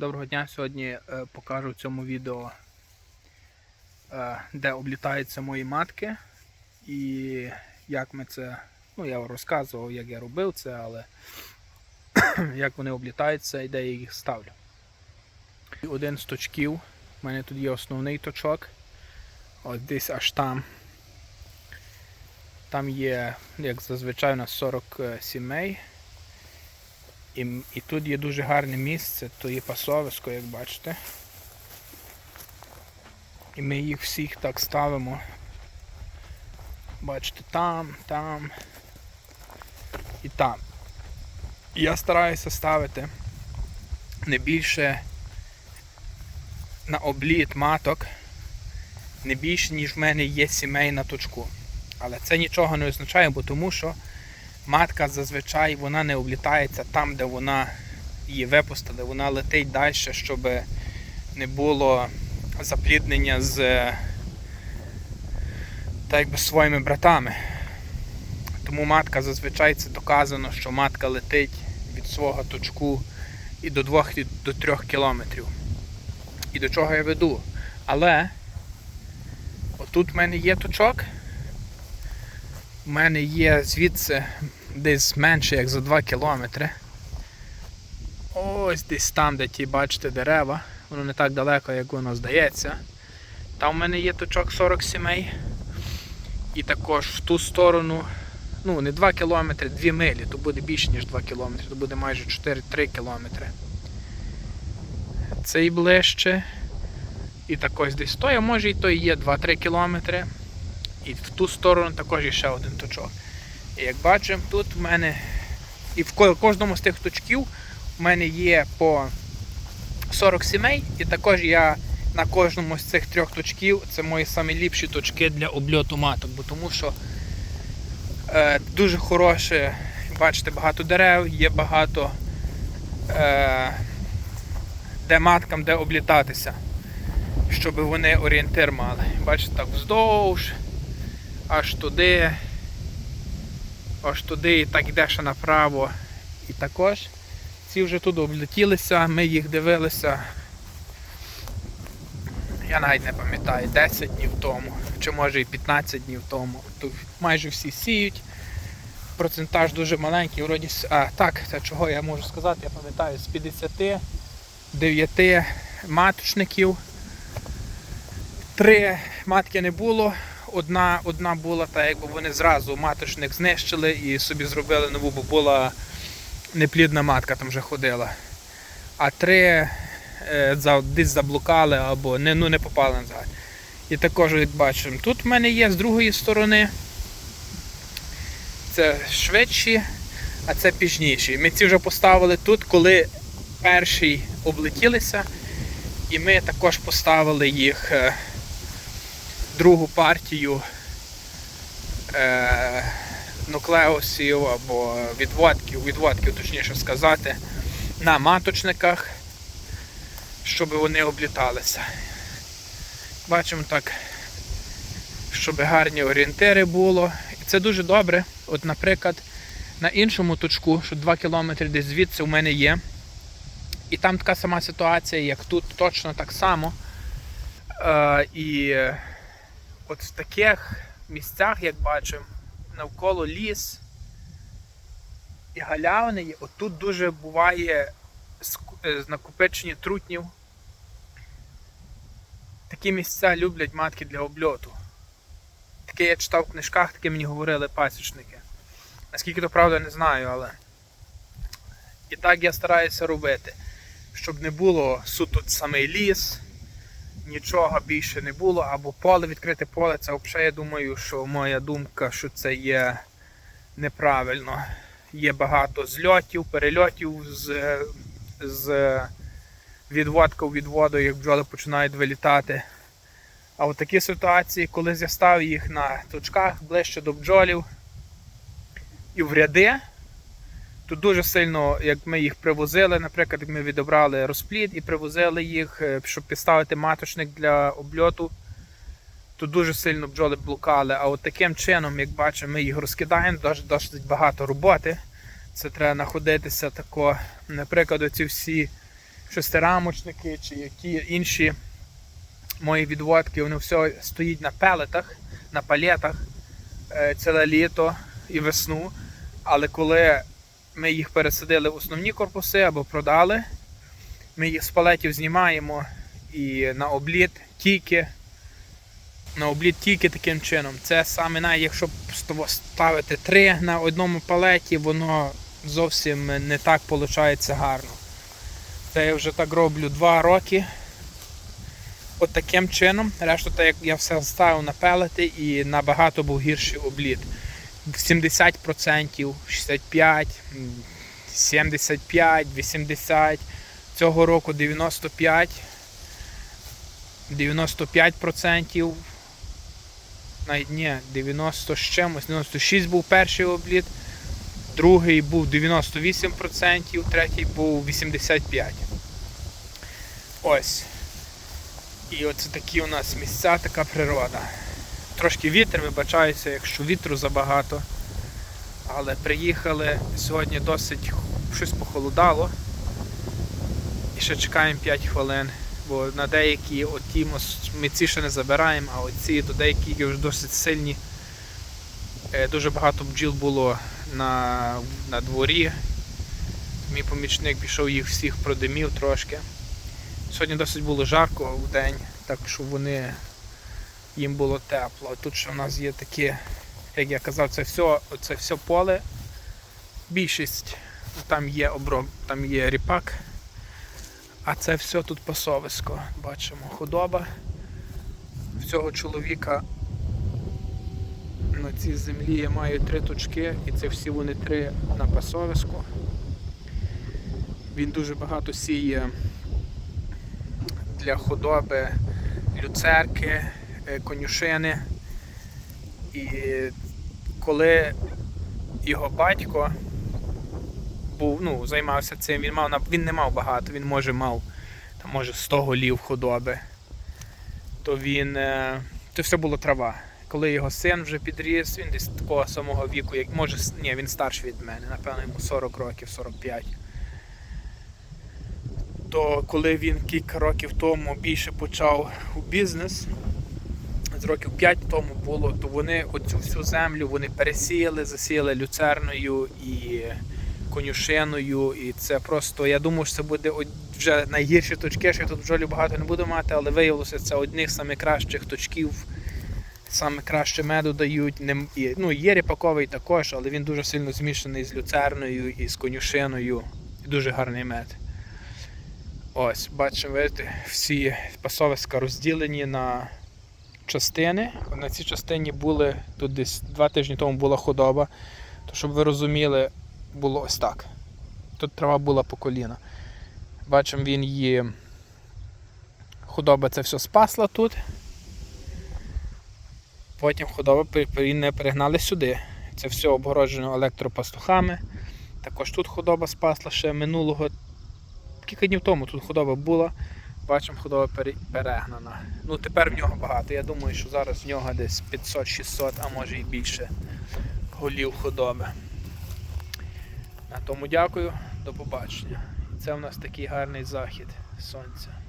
Доброго дня! Сьогодні е, покажу в цьому відео, е, де облітаються мої матки і як ми це. Ну, я розказував, як я робив це, але як вони облітаються і де я їх ставлю. Один з точків. У мене тут є основний точок. Ось десь аж там. Там є, як зазвичай, у нас 40 е, сімей. І, і тут є дуже гарне місце, то є пасовисько, як бачите. І ми їх всіх так ставимо. Бачите, там, там і там. Я стараюся ставити не більше на обліт маток, не більше, ніж в мене є сімей на точку. Але це нічого не означає, бо тому що матка зазвичай вона не облітається там, де вона її випустили. Вона летить далі, щоб не було запліднення з так якби, своїми братами. Тому матка зазвичай це доказано, що матка летить від свого точку і до 2 і до 3 кілометрів. І до чого я веду. Але отут в мене є точок. У мене є звідси десь менше як за 2 кілометри. Ось десь там, де ті бачите дерева. Воно не так далеко, як воно здається. Там в мене є точок 40 сімей. І також в ту сторону, ну не 2 кілометри, 2 милі, то буде більше, ніж 2 кілометри, то буде майже 4-3 кілометри. Цей ближче. І так ось десь той, а може і то і є 2-3 кілометри. І в ту сторону також є ще один точок. Як бачимо, тут в мене і в кожному з тих точків в мене є по 40 сімей, і також я на кожному з цих трьох точків це мої найліпші точки для обльоту маток, бо тому що е, дуже хороше, бачите, багато дерев, є багато е, де маткам де облітатися, щоб вони орієнтир мали. Бачите, так вздовж аж туди, аж туди і так йде ще направо. І також ці вже тут облетілися, ми їх дивилися. Я навіть не пам'ятаю, 10 днів тому, чи може і 15 днів тому. Тут майже всі сіють. Процентаж дуже маленький, вроді. А, так, це чого я можу сказати, я пам'ятаю, з 59 маточників. Три матки не було, одна, одна була, так якби вони зразу маточник знищили і собі зробили нову, бо була неплідна матка там вже ходила. А три е, за, десь заблукали або не, ну, не попали назад. І також, як бачимо, тут в мене є з другої сторони. Це швидші, а це пізніші. Ми ці вже поставили тут, коли перші облетілися, і ми також поставили їх. Другу партію е, нуклеусів або відводків, відводків, точніше сказати, на маточниках, щоб вони обліталися. Бачимо так, щоб гарні орієнтири було. І це дуже добре. От, наприклад, на іншому точку, що 2 км десь звідси у мене є. І там така сама ситуація, як тут, точно так само. Е, і от в таких місцях, як бачимо, навколо ліс і галявини отут дуже буває е, накопичення трутнів. Такі місця люблять матки для обльоту. Таке я читав в книжках, таке мені говорили пасічники. Наскільки то правда, не знаю, але. І так я стараюся робити, щоб не було суто самий ліс нічого більше не було, або поле, відкрите поле, це взагалі я думаю, що моя думка, що це є неправильно. Є багато зльотів, перельотів з, з відводка в відводу, як бджоли починають вилітати. А от такі ситуації, коли я їх на точках ближче до бджолів і в ряди, то дуже сильно, як ми їх привозили, наприклад, як ми відобрали розплід і привозили їх, е, щоб підставити маточник для обльоту, то дуже сильно бджоли блукали. А от таким чином, як бачимо, ми їх розкидаємо, досить, багато роботи. Це треба знаходитися тако, наприклад, оці всі шестирамочники чи які інші мої відводки, вони все стоїть на пелетах, на палетах е, ціле літо і весну. Але коли ми їх пересадили в основні корпуси або продали, ми їх з палетів знімаємо і на обліт тільки. На обліт тільки таким чином. Це саме навіть якщо ставити три на одному палеті, воно зовсім не так виходить гарно. Це я вже так роблю два роки. От таким чином, решту як я все ставив на пелети і набагато був гірший обліт. 70%, 65%, 75%, 80%. Цього року 95%, 95%. Навіть ні, 90 з чимось, 96 був перший обліт, другий був 98%, третій був 85%. Ось. І оце такі у нас місця, така природа. Трошки вітер, вибачаюся, якщо вітру забагато. Але приїхали сьогодні досить щось похолодало. І ще чекаємо 5 хвилин. Бо на деякі оті ми ці ще не забираємо, а оці до деякі вже досить сильні. Е, Дуже багато бджіл було на, на дворі. Мій помічник пішов їх всіх продимів трошки. Сьогодні досить було жарко в день, так що вони їм було тепло. Тут ще в нас є такі, як я казав, це все, це все поле. Більшість там є оброб, там є ріпак. А це все тут пасовисько. Бачимо худоба. Цього чоловіка на цій землі я маю три точки, і це всі вони три на пасовиську. Він дуже багато сіє для худоби люцерки, конюшини. І коли його батько був, ну, займався цим, він мав він не мав багато, він може мав там, може 100 голів худоби, то він. е, То все було трава. Коли його син вже підріс, він десь такого самого віку, як може, ні, він старший від мене, напевно, йому 40 років, 45 то коли він кілька років тому більше почав у бізнес, з років 5 тому було, то вони оцю всю землю вони пересіяли, засіяли люцерною і конюшиною. І це просто, я думав, що це буде вже найгірші точки, що я тут бджолі багато не буду мати, але виявилося, це одних з найкращих точків. Саме краще меду дають. Не, ну, є ріпаковий також, але він дуже сильно змішаний з люцерною і з конюшиною. Дуже гарний мед. Ось, бачимо, видите, всі пасовиська розділені на частини. На цій частині були тут десь два тижні тому була худоба. То щоб ви розуміли, було ось так. Тут трава була по коліна. Бачимо, він її худоба це все спасла тут. Потім худоба не перегнали сюди. Це все обгороджено електропастухами. Також тут худоба спасла ще минулого кілька днів тому тут худоба була. Бачимо, худоба перегнана. Ну тепер в нього багато. Я думаю, що зараз в нього десь 500-600, а може і більше голів худоби. На тому дякую, до побачення. Це у нас такий гарний захід сонця.